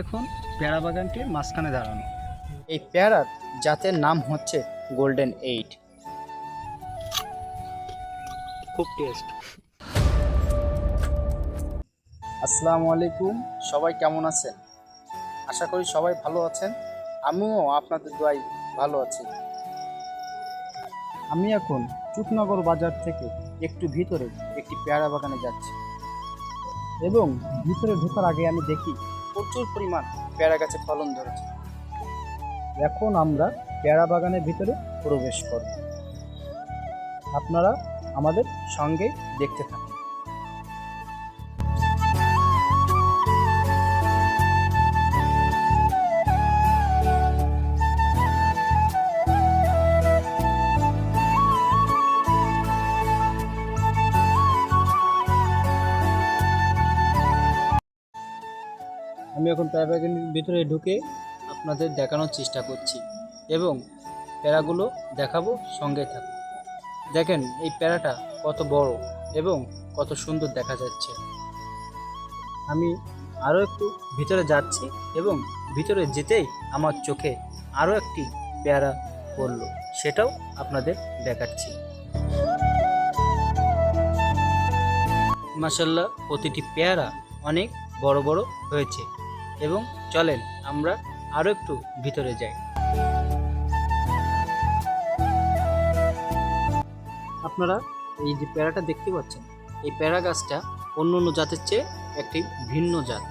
এখন পেয়ারা বাগানটির মাঝখানে দাঁড়ানো। এই পেয়ারার জাতের নাম হচ্ছে গোল্ডেন এইট খুব টেস্ট আসসালামু আলাইকুম সবাই কেমন আছেন? আশা করি সবাই ভালো আছেন আমিও আপনাদের দোয়াই ভালো আছি। আমি এখন চুকনগর বাজার থেকে একটু ভিতরে একটি পেয়ারা বাগানে যাচ্ছি। এবং ভিতরে ঢোকার আগে আমি দেখি প্রচুর পরিমাণ পেয়ারা গাছে ফলন ধরেছে। এখন আমরা পেয়ারা বাগানের ভিতরে প্রবেশ করব। আপনারা আমাদের সঙ্গে দেখতে থাকুন। আমি এখন পেয়ারা ভিতরে ঢুকে আপনাদের দেখানোর চেষ্টা করছি এবং প্যারাগুলো দেখাবো সঙ্গে থাকুন দেখেন এই প্যারাটা কত বড় এবং কত সুন্দর দেখা যাচ্ছে। আমি আরও একটু ভিতরে যাচ্ছি এবং ভিতরে যেতেই আমার চোখে আরও একটি পেয়ারা পড়ল, সেটাও আপনাদের দেখাচ্ছি। মাসাল্লাহ প্রতিটি পেয়ারা অনেক বড় বড় হয়েছে। এবং চলেন আমরা আরও একটু ভিতরে যাই। আপনারা এই যে প্যারাটা দেখতে পাচ্ছেন, এই প্যারা গাছটা অন্য অন্য জাতের চেয়ে একটি ভিন্ন জাত।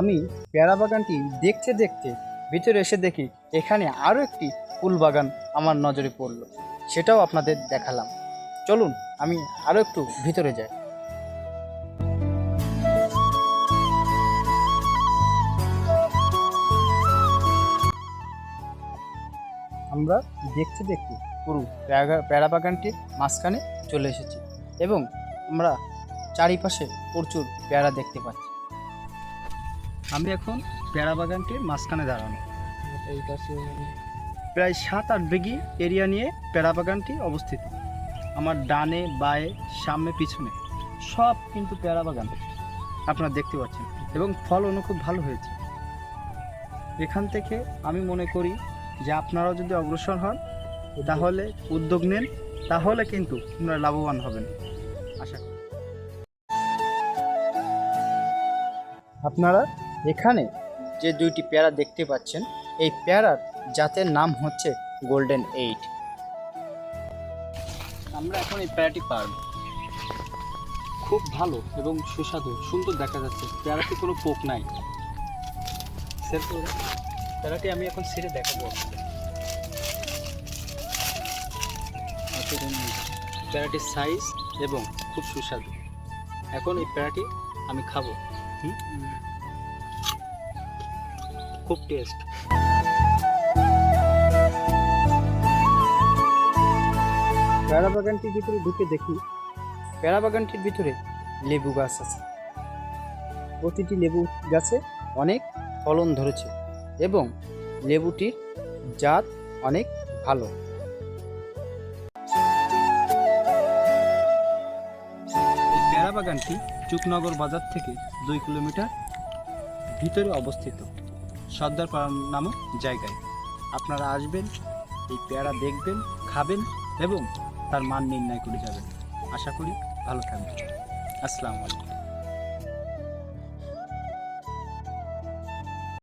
আমি পেয়ারা বাগানটি দেখতে দেখতে ভিতরে এসে দেখি এখানে আরও একটি ফুল বাগান আমার নজরে পড়ল। সেটাও আপনাদের দেখালাম। চলুন, আমি আরও একটু ভিতরে যাই। আমরা দেখতে দেখতে পুরো পেয়ারা বাগানটির মাঝখানে চলে এসেছি এবং আমরা চারিপাশে প্রচুর পেয়ারা দেখতে পাচ্ছি। আমি এখন পেয়ারা বাগানটির মাঝখানে দাঁড়ানো। প্রায় সাত আট বিঘি এরিয়া নিয়ে পেয়ারা বাগানটি অবস্থিত। আমার ডানে বায়ে সামনে পিছনে সব কিন্তু পেয়ারা বাগান। আপনারা দেখতে পাচ্ছেন এবং ফলনও খুব ভালো হয়েছে। এখান থেকে আমি মনে করি যে আপনারাও যদি অগ্রসর হন তাহলে উদ্যোগ নেন তাহলে কিন্তু আপনারা লাভবান হবেন। আশা করি। আপনারা এখানে যে দুইটি পেয়ারা দেখতে পাচ্ছেন, এই পেয়ারার জাতের নাম হচ্ছে গোল্ডেন এইট আমরা এখন এই পেয়ারাটি পারব। খুব ভালো এবং সুস্বাদু, সুন্দর দেখা যাচ্ছে। পেয়ারাতে কোনো পোক নাই। পেয়ারাটি আমি এখন ছিঁড়ে দেখাবো পেয়ারাটির সাইজ এবং খুব সুস্বাদু। এখন এই পেয়ারাটি আমি খাব। হুম? খুব টেস্ট। পেয়ারা বাগানটির ভিতরে ঢুকে দেখি পেয়ারা বাগানটির ভিতরে লেবু গাছ আছে। প্রতিটি লেবু গাছে অনেক ফলন ধরেছে এবং লেবুটির জাত অনেক ভালো। এই বাগানটি চুকনগর বাজার থেকে দুই কিলোমিটার ভিতরে অবস্থিত। সর্দারপাড়া নামক জায়গায়। আপনারা আসবেন, এই পেয়ারা দেখবেন, খাবেন এবং তার মান নির্ণয় করে যাবেন। আশা করি ভালো থাকবেন। আসসালামু আলাইকুম।